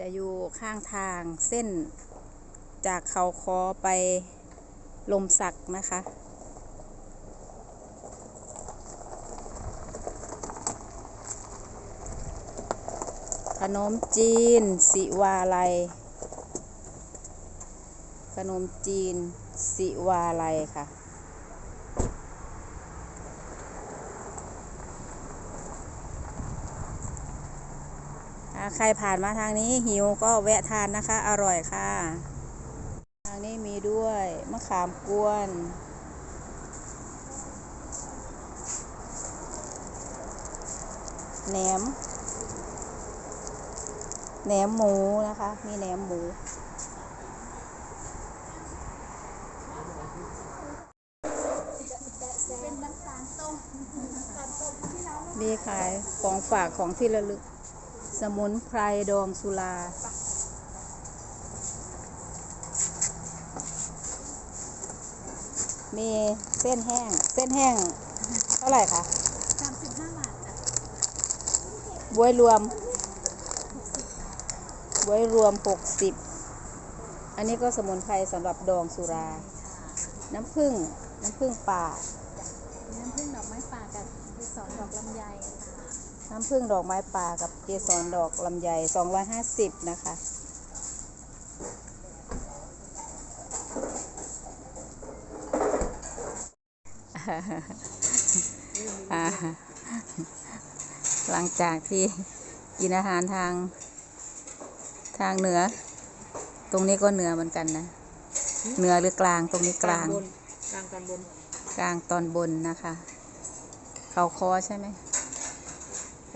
จะอยู่ข้างทางเส้นจากเขาคอไปลมสักนะคะ ขนมจีน สิวาลัย ขนมจีน สิวาลัยค่ะ ใครผ่านมาทางนี้หิวก็แวะทานนะคะ อร่อยค่ะ ทางนี้มีด้วยมะขามกวน แหนม แหนมหมูนะคะ มีแหนมหมูมีขายของฝากของที่ระลึก สมุนไพรดองสุรา มีเส้นแห้ง เส้นแห้ง เท่าไหร่คะสามสิบห้าบาทจ้ะบวยรวม บวยรวม60อันนี้ก็สมุนไพรสำหรับดองสุรา น้ำผึ้ง น้ำผึ้งป่า น้ำผึ้งดอกไม้ป่ากับเกสรดอกลำไยค่ะ น้ำผึ้งดอกไม้ป่ากับเกสรดอกลำไย250 นะคะอ่าหลังจากที่กินอาหารทางทางเหนือ ตรงนี้ก็เหนือเหมือนกันนะ เหนือหรือกลางตรงนี้กลางบนกลางตอนบน กลางตอนบนนะคะ เขาคอใช่ไหม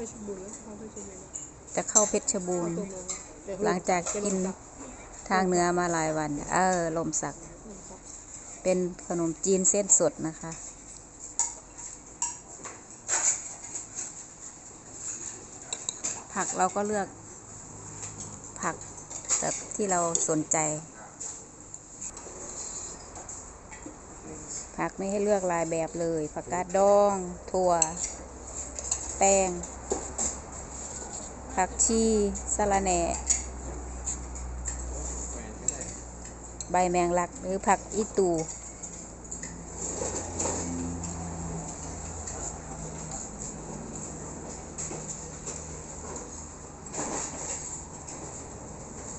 เพชรบุรีแล้วเขาเพชรบุรีจะเข้าเพชรบูรณ์ตัวเมืองแต่หลังจากกินจะลงทางเหนือมาหลายวัน เออ ลมสัก เป็นขนมจีนเส้นสดนะคะ ผักเราก็เลือก ผักแบบที่เราสนใจ ผักไม่ให้เลือกหลายแบบเลย ผักกาดดอง ถั่วแตง ผักชีสะระแหน่ ใบแมงลักหรือผักอีตู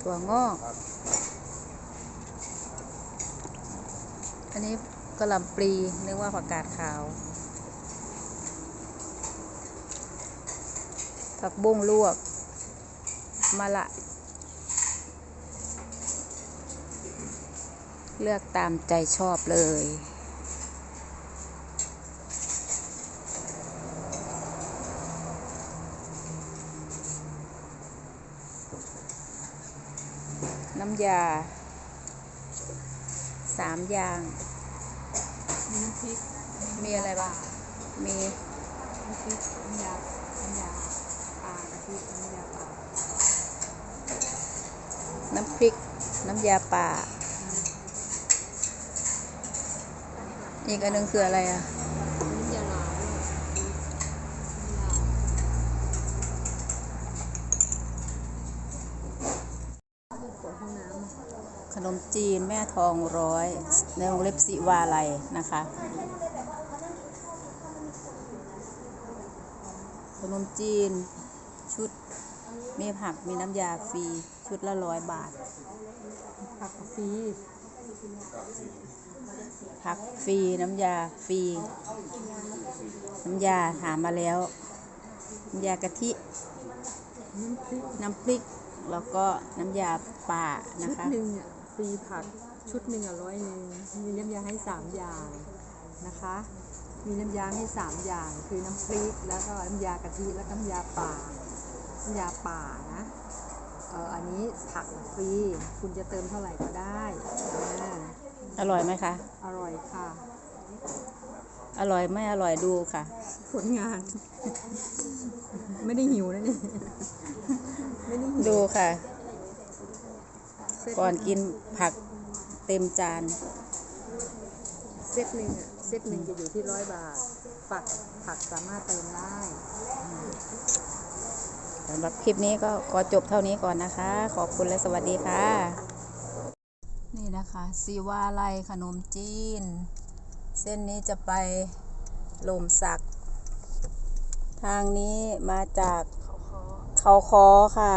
ถั่วงอก อันนี้กระลำปลีนึกว่าผักกาดขาว ผักบุ้งลวกมะละ เลือกตามใจชอบเลย น้ำยาสามอย่าง มีน้ำพริก มีอะไรบ้าง มีน้ำพริกน้ำยาน้ำยาปลากะทิ น้ำพริก น้ำยาป่า อีกอันหนึงคืออะไรอะขนมจีนแม่ทองร้อย ในวงเล็บสิวาลัยนะคะ ขนมจีน มีผักมีน้ำยาฟรี ชุดละร้อยบาท ผักฟรี ผักฟรี น้ำยาฟรี น้ำยาถามมาแล้ว น้ำยากะทิ น้ำพริกน้ำพริกแล้วก็น้ำยาป่านะชุดคะหนึ่งอะฟรีผักชุดหนึ่งอะร้อยหนึ่งมีน้ำยาให้สามอย่างนะคะ มีน้ำยาให้สามอย่าง คือน้ำพริก แล้วก็น้ำยากะทิ แล้วก็น้ำยาป่าน้ำ ยาป่านะเอออันนี้ผักฟรี คุณจะเติมเท่าไหร่ก็ได้อ่าอร่อยไหมคะ อร่อยค่ะ อร่อยไม่อร่อยดูค่ะ ผลงาน ไม่ได้หิวนะนี่ ไม่ได้หิวดูค่ะ เซตก่อนกินผักเต็มจาน เซตหนึ่งอะเซตหนึ่งจะอยู่ที่ร้อยบาท ผักผักสามารถเติมได้ผ สำหรับคลิปนี้ก็ขอจบเท่านี้ก่อนนะคะ ขอบคุณและสวัสดีค่ะ นี่นะคะซีวาไลขนมจีน เส้นนี้จะไปหลมสัก ทางนี้มาจากเขาคอค่ะ